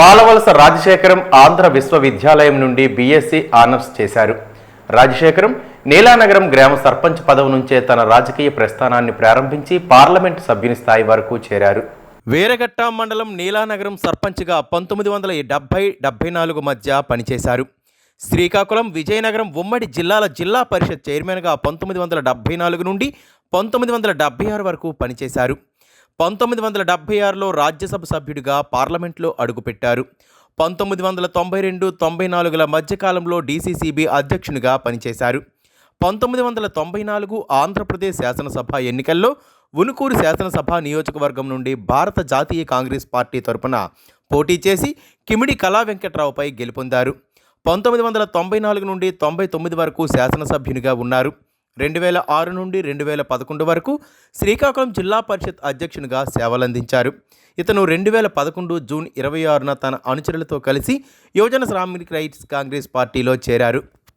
పాలవలస రాజశేఖరం ఆంధ్ర విశ్వవిద్యాలయం నుండి BSc honours చేశారు. రాజశేఖరం నీలానగరం గ్రామ సర్పంచ్ పదవి నుంచే తన రాజకీయ ప్రస్థానాన్ని ప్రారంభించి పార్లమెంట్ సభ్యుని స్థాయి వరకు చేరారు. వీరఘట్ట మండలం నీలానగరం సర్పంచ్గా పంతొమ్మిది వందల డెబ్బై డెబ్బై నాలుగు మధ్య పనిచేశారు. శ్రీకాకుళం విజయనగరం ఉమ్మడి జిల్లాల జిల్లా పరిషత్ చైర్మన్గా పంతొమ్మిది వందల డెబ్బై నాలుగు నుండి పంతొమ్మిది వందల డెబ్బై ఆరు వరకు పనిచేశారు. పంతొమ్మిది వందల డెబ్బై ఆరులో రాజ్యసభ సభ్యుడిగా పార్లమెంట్లో అడుగుపెట్టారు. పంతొమ్మిది వందల తొంభై రెండు తొంభై నాలుగుల మధ్యకాలంలో డీసీసీబీ అధ్యక్షునిగా పనిచేశారు. పంతొమ్మిది వందల తొంభై నాలుగు ఆంధ్రప్రదేశ్ శాసనసభ ఎన్నికల్లో ఉనుకూరు శాసనసభ నియోజకవర్గం నుండి భారత జాతీయ కాంగ్రెస్ పార్టీ తరపున పోటీ చేసి కిమిడి కళా వెంకట్రావుపై గెలుపొందారు. పంతొమ్మిది వందల తొంభై నాలుగు నుండి తొంభై తొమ్మిది వరకు శాసనసభ్యునిగా ఉన్నారు. రెండు వేల ఆరు నుండి రెండు వేల పదకొండు వరకు శ్రీకాకుళం జిల్లా పరిషత్ అధ్యక్షునిగా సేవలందించారు. ఇతను రెండు వేల పదకొండు జూన్ ఇరవై ఆరున తన అనుచరులతో కలిసి యువజన శ్రామిక్ రైట్స్ కాంగ్రెస్ పార్టీలో చేరారు.